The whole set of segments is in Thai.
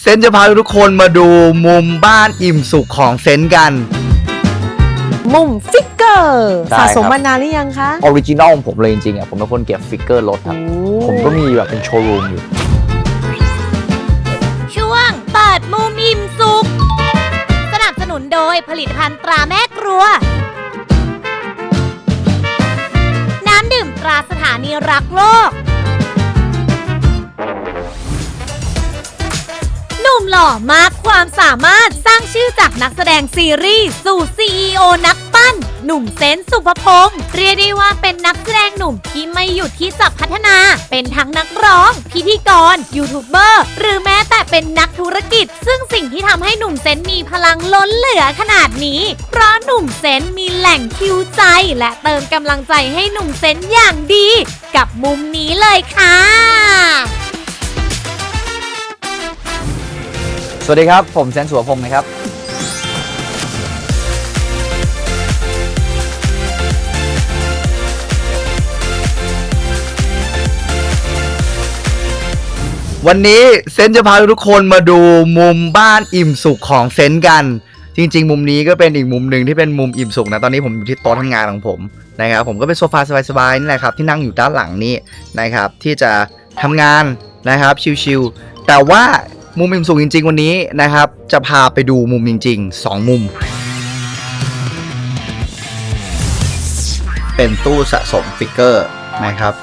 เซนจะพาทุกคนมาดูมุมบ้านอิ่มสุขของเซนกัน มุมฟิกเกอร์ได้สะสมครับมานานหรือยังคะออริจินอลของผมเลยจริงๆอะผมเป็นคนเก็บฟิกเกอร์รถครับ ผมก็มีแบบเป็นโชว์รูมอยู่ ช่วงเปิดมุมอิ่มสุข สนับสนุนโดยผลิตภัณฑ์ตราแม่ครัว น้ำดื่มตราสถานีรักโลก นุ่มหล่อมากความสามารถสร้างชื่อจากนักแสดงซีรีส์สู่ CEO นักปั้น หนุ่มเซนส์สุภพงศ์เรียกได้ว่าเป็นนักแสดงหนุ่มที่ไม่หยุดที่จะพัฒนา เป็นทั้งนักร้อง พิธีกร ยูทูบเบอร์ หรือแม้แต่เป็นนักธุรกิจ ซึ่งสิ่งที่ทำให้หนุ่มเซนมีพลังล้นเหลือขนาดนี้ เพราะหนุ่มเซนมีแหล่งคิวใจ และเติมกำลังใจให้หนุ่มเซนอย่างดี กับมุมนี้เลยค่ะ สวัสดีครับ ผมแซนสุวพงศ์นะครับ วันนี้เซนจะพาทุกคนมาดูมุมบ้านอิ่มสุขของเซนกัน จริง ๆ มุมนี้ก็เป็นอีกมุมหนึ่งที่เป็นมุมอิ่มสุขนะ ตอนนี้ผมอยู่ที่โต๊ะทำงานของผมนะครับผมก็เป็นโซฟาสบายๆนี่แหละครับที่นั่งอยู่ด้านหลังนี้นะครับที่จะทำงานนะครับชิวๆแต่ว่า มุมอิ่มสุขจริง ๆ วันนี้นะครับ จะพาไปดูมุมจริงๆสองมุม เป็นตู้สะสมฟิกเกอร์นะครับ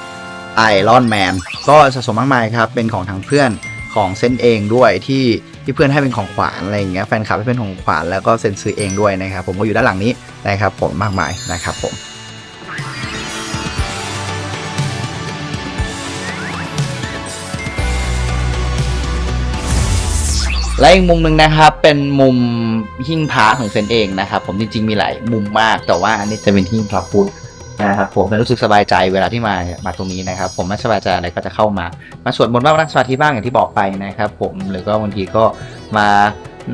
ไอรอนแมนก็สะสมมากมายครับ เป็นของทางเพื่อนของเซนเองด้วยที่ที่เพื่อนให้เป็นของขวัญอะไรอย่างเงี้ยแฟนคลับให้เป็นของขวัญแล้วก็เซนซื้อเองด้วยนะครับ ผมก็อยู่ด้านหลังนี้นะครับผมมากมายนะครับผม และอีกมุมหนึ่งนะครับเป็นมุมหิ้งพระของเซนเองนะครับผมจริงๆมีหลายมุมมาก แต่ว่าอันนี้จะเป็นหิ้งพระพุทธนะครับผมรู้สึกสบายใจเวลาที่มามาตรงนี้นะครับ ผมไม่สบายใจอะไรก็จะเข้ามา มาสวดมนต์บ้างนั่งสมาธิบ้างอย่างที่บอกไปนะครับผมหรือก็บางทีก็มา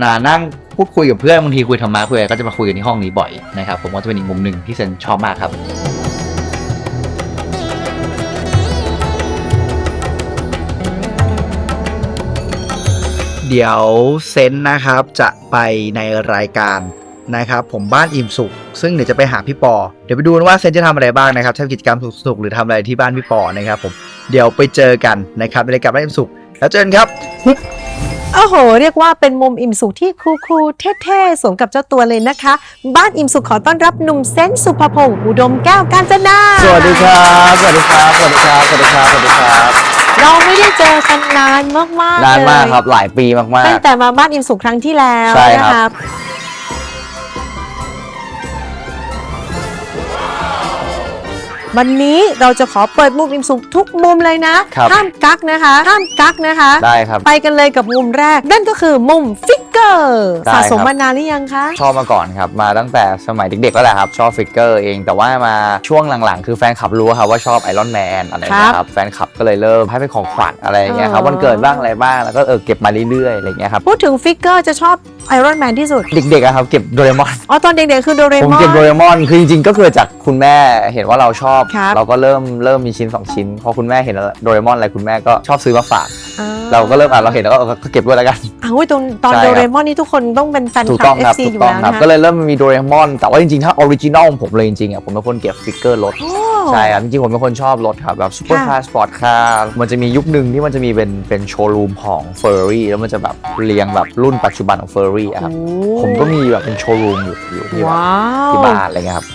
นานั่งพูดคุยกับเพื่อนบางทีคุยธรรมะคุยอะไรก็จะมาคุยกันที่ห้องนี้บ่อยนะครับผมก็จะเป็นอีกมุมหนึ่งที่เซนชอบมากครับ เดี๋ยวเซนนะครับจะไปในรายการนะครับผมบ้านอิ่มสุข ซึ่งเดี๋ยวจะไปหาพี่ปอ เดี๋ยวไปดูกันว่าเซนจะทำอะไรบ้างนะครับทำกิจกรรมสุขๆหรือทำอะไรที่บ้านพี่ปอนะครับผมเดี๋ยวไปเจอกันนะครับในรายการบ้านอิ่มสุข แล้วเจอกันครับโอ้โห เรียกว่าเป็นมุมอิ่มสุขที่คูลๆเท่ๆสมกับเจ้าตัวเลยนะคะ บ้านอิ่มสุขขอต้อนรับหนุ่มเซนสุภพงศ์อุดมแก้วกาญจนา สวัสดีครับ สวัสดีครับ สวัสดีครับ สวัสดีครับ สวัสดีครับ เราไม่ได้เจอกันนานมากๆนานมากเลยครับหลายปีมาก ตั้งแต่มาบ้านอิ่มสุขครั้งที่แล้วใช่นะครัคะ บ วันนี้เราจะขอเปิดมุมอิ่มสุขทุกมุมเลยนะ ครับ ห้ามกักนะคะ ห้ามกักนะคะๆได้ครับ ไปกันเลยกับมุมแรก นั่นก็คือมุมฟิกเกอร์ได้สะสมครับมานานหรือยังคะ ชอบมาก่อนครับ มาตั้งแต่สมัยเด็กๆแล้วแหละครับ ชอบฟิกเกอร์เอง แต่ว่ามาช่วงหลังๆ คือแฟนคลับรู้ครับว่าชอบไอรอนแมนอะไรอย่างเงี้ยครับ แฟนคลับก็เลยเริ่มให้เป็นของขวัญอะไรอย่างเงี้ยครับ อ๋อ วันเกิดบ้างอะไรบ้าง แล้วก็เออเก็บมาเรื่อยๆ อะไรอย่างเงี้ยครับ พูดถึงฟิกเกอร์จะชอบไอรอนแมนที่สุด เด็กๆอะครับเก็บโดเรมอน อ๋อตอนเด็กๆคือโดเรผมมอนเก็บโดเรมอน คือจริงๆ ก็คือจาก คุณแม่เห็นว่าเราชอบ ครับ เราก็เริ่มเริ่มมีชิ้น 2 ชิ้น พอคุณแม่เห็นโดเรมอนอะไรคุณแม่ก็ชอบซื้อมาฝาก อ่เราก็เริ่มอะเราเห็นแล้วก็เออก็เก็บด้วยแล้วกัน อ้าวตอนตอนใช่ครับโดเรมอนนี่ทุกคนต้องเป็นแฟนถูกคลัต้บองครับ FC ถูอกยู่ต้องแล้วครับนะก็เลยเริ่มมีโดเรมอน แต่ว่าจริงๆ ถ้าออริจินอลของผมเลยจริงๆอะผมเป็นคนเก็บฟิกเกอร์รถ โอ้ ใช่ครับ จริงๆ ผมเป็นคนชอบรถครับ แบบซูเปอร์ค่ะคาร์สปอร์ตคาร์มันจะมียุคหนึ่งที่มันจะมีเป็นเป็นโชว์รูมของเฟอร์รี่แล้วมันจะแบบเรียงแบบรุ่นปัจจุบันของเฟอร์รี่ครับ โอ้ผมก็มีแบบเป็นโชว์รูมอยู่อยู่ที่แบบว้าวที่บ้านอะไรเงี้ยครับ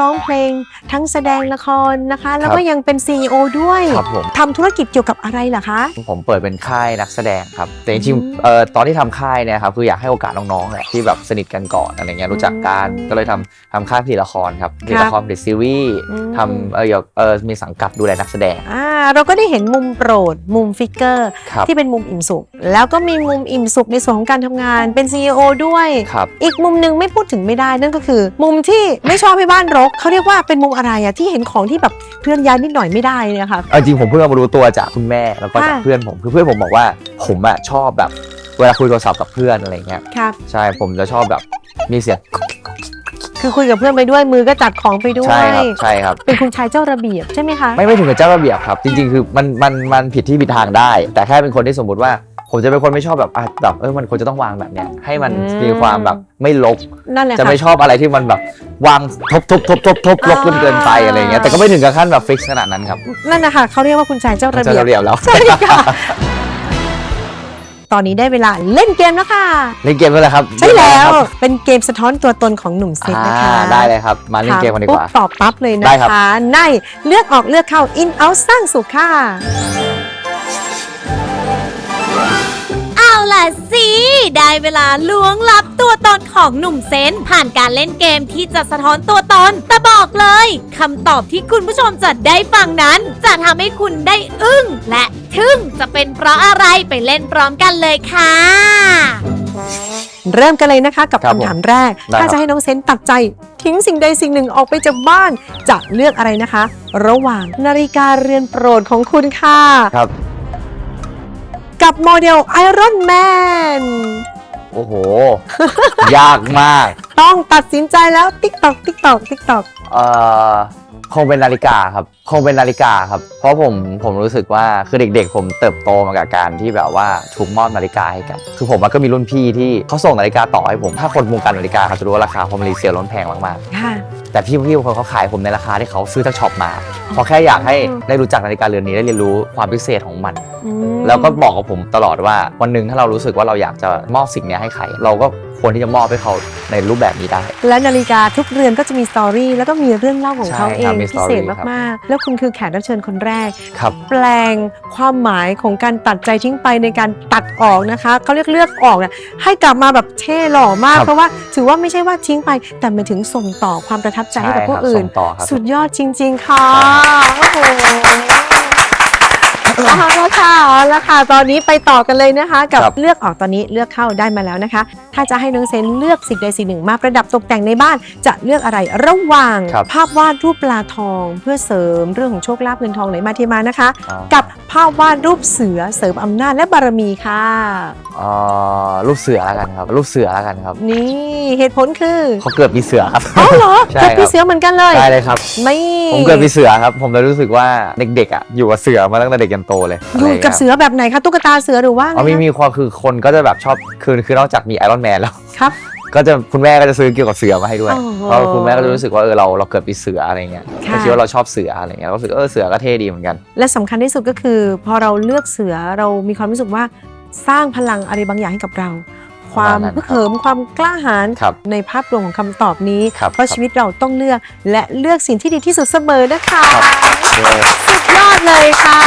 ร้องเพลง ทั้งแสดงละครนะคะ แล้วก็ครับยังเป็น CEO ด้วยครับผม ทำธุรกิจเกี่ยวกับอะไรล่ะคะ ผมเปิดเป็นค่ายนักแสดงครับ แต่จริงอืมๆเอ่อตอนที่ทำค่ายเนี่ยครับคืออยากให้โอกาสน้องๆแหละที่แบบสนิทกันก่อนอะไรเงี้ยรู้จักกันอืมก็เลยทำทำค่ายผลิตละครครับผลิตละครผลิตซีรีส์อืม ทำเออเดี๋ยวเออมีสังกัดดูแลนักแสดงอ่าเราก็ได้เห็นมุมโปรด มุมฟิกเกอร์ ครับที่เป็นมุมอิ่มสุข แล้วก็มีมุมอิ่มสุขในส่วนของการทำงานเป็น CEO ด้วย ครับ อีกมุมหนึ่งไม่พูดถึงไม่ได้นั่นก็คือ มุมที่ไม่ชอบให้บ้านรกเขาเรียกว่าเป็นมุมอะไรอะที่เห็นของที่แบบเคลื่อนย้ายนิดหน่อยไม่ได้เนี่ยค่ะ เอาจริงผมเพิ่งมารู้ตัวจากคุณแม่แล้วก็จากค่ะ เพื่อนผมคือเพื่อนผมบอกว่าผมอะชอบแบบเวลาคุยโทรศัพท์กับเพื่อนอะไรเงี้ยครับ ใช่ผมจะชอบแบบมีเสียงคือคุยกับเพื่อนไปด้วยมือก็จัดของไปด้วใช่ย ครับใช่ครับ เป็นคุณชายเจ้าระเบียบใช่ไหมคะ ไม่ไม่ถึงกับเจ้าระเบียบครับ จริงๆ คือมันมันมันผิดที่ผิดทางได้ แต่แค่เป็นคนที่สมมติว่า ผมจะเป็นคนไม่ชอบแบบอะแบบเออมันควรจะต้องวางแบบเนี้ยให้มันอืม มีความแบบไม่ลก นั่นแหละจะค่ะ ไม่ชอบอะไรที่มันแบบวางทบทบทบทบทบลกจนเกินไปอะไรเงี้ยแต่ก็ไม่ถึงกับขั้นแบบฟิกขนาดนั้นครับนั่นนะคะเขาเรียกว่าคุณชายเจ้าระเจ้าเบียบระเบียบแล้ว ใช่ค่ะ ตอนนี้ได้เวลาเล่นเกมแล้วค่ะ เล่นเกมด้วยแหละครับใช่แล้วครับเป็นเกมสะท้อนตัวตนของหนุ่มเซตนะคะอ่าได้เลยครับ มาเล่นเกมกันดีกว่าถปุ๊บตอบปั๊บเลยได้นะครับ คะ ในเลือกออกเลือกเข้า in out สร้างสุขค่ะ สิ ได้เวลาล้วงลับตัวตนของหนุ่มเซน ผ่านการเล่นเกมที่จะสะท้อนตัวตน แต่บอกเลยคำตอบที่คุณผู้ชมจะได้ฟังนั้น จะทำให้คุณได้อึ้ง และทึ่งจะเป็นเพราะอะไรไปเล่นพร้อมกันเลยค่ะ เริ่มกันเลยนะคะกับครับผมคำถามแรก ได้ครับ ถ้าจะให้น้องเซนตัดใจ ทิ้งสิ่งใดสิ่งหนึ่งออกไปจากบ้าน จะเลือกอะไรนะคะ ระหว่างนาฬิกาเรือนโปรดของคุณค่ะ ครับกับ โมเดลไอรอนแมน โอ้โห ยากมาก ต้องตัดสินใจแล้วติ๊กตอกติ๊กตอกติ๊กตอกเอ่อคงเป็นนาฬิกาครับ คงเป็นนาฬิกาครับ เพราะผมผมรู้สึกว่าคือเด็กๆ ผมเติบโตมากับการที่แบบว่าถูกมอบนาฬิกาให้กัน คือผมอะก็มีรุ่นพี่ที่เขาส่งนาฬิกาต่อให้ผม ถ้าคนวงการนาฬิกาเขาจะรู้ว่าราคาเพอมันรีเซลล้นแพงมากค่ะๆ แต่พี่พี่บางคนเขาขายผมในราคาที่เขาซื้อจากช็อปมาเพราะแค่อยากให้อืมได้รู้จักนาฬิกาเรือนนี้ได้เรียนรู้ความพิเศษของมันอืมแล้วก็บอกกับผมตลอดว่าวันหนึ่งถ้าเรารู้สึกว่าเราอยากจะมอบสิ่งเนี้ยให้ใครเราก็ ควรที่จะมอบให้เขาในรูปแบบนี้ได้ และนาฬิกาทุกเรือนก็จะมีสตอรี่แล้วก็มีเรื่องเล่าของเขาใช่เอครังบมีพิเศษ story ครับมากๆ แล้วคุณคือแขกรับเชิญคนแรก ครับ แปลงความหมายของการตัดใจทิ้งไปในการตัดออกนะคะเขาเรียกเลือกออกเนี่ยให้กลับมาแบบเท่หล่อมาก ครับเพราะว่าถือว่าไม่ใช่ว่าทิ้งไป แต่หมายถึงส่งต่อความประทับใจให้กับผู้ใช่ครับอื่น ส่งต่อครับสุดยอดจริง ๆ ค่ะใช่โอ้โห เอาละค่ะเอาละค่ะ ตอนนี้ไปต่อกันเลยนะคะ กับครับ เลือกออกตอนนี้เลือกเข้าได้มาแล้วนะคะ ถ้าจะให้น้องเซนเลือกสิ่งใดสิ่งหนึ่งมาประดับตกแต่งในบ้าน จะเลือกอะไรระหว่าง ครับ ภาพวาดรูปปลาทอง เพื่อเสริมเรื่องของโชคลาภเงินทองไหลมาเทมานะคะอ่ากับภาพวาดรูปเสือเสริมอำนาจและบารมีค่ะเอ่อ รูปเสือแล้วกันครับ รูปเสือแล้วกันครับนี่เหตุผลคือเขาเกิดปีเสือครับ อ๋อเหรอใช่เกิดครับ ปีเสือเหมือนกันเลย ได้เลยครับ ไม่ผมเกิดปีเสือครับ ผมเลยรู้สึกว่าเด็กๆอะอยู่กับเสือมาตั้งแต่เด็กยันโตเลยอยู่กับเสืออแบบไหนคะตุ๊กตาเสือหรือว่าอ๋อไงมีคะมีความคือคนก็จะแบบชอบคือคือนอกจากมีไอรอนแมนแล้ว ครับ ก็จะคุณแม่ก็จะซื้อเกี่ยวกับเสือมาให้ด้วย อ๋อเพราะคุณแม่ก็จะรู้สึกว่าเออเราเราเกิดปีเสืออะไรเงี้ยค่ะ ก็คิดว่าเราชอบเสืออะไรเงี้ยก็รู้สึกเออเสือก็เท่ดีเหมือนกัน และสำคัญที่สุดก็คือ พอเราเลือกเสือเรามีความรู้สึกว่า สร้างพลังอะไรบางอย่างให้กับเรา ความประมาณนั้นพึกเหิมความกล้าหาญครับในภาพรวมของคำตอบนี้ครับเพราะครับชีวิตเราต้องเลือกและเลือกสิ่งที่ดีที่สุดเสมอนะคะครับสุดยอดเลยค่ะ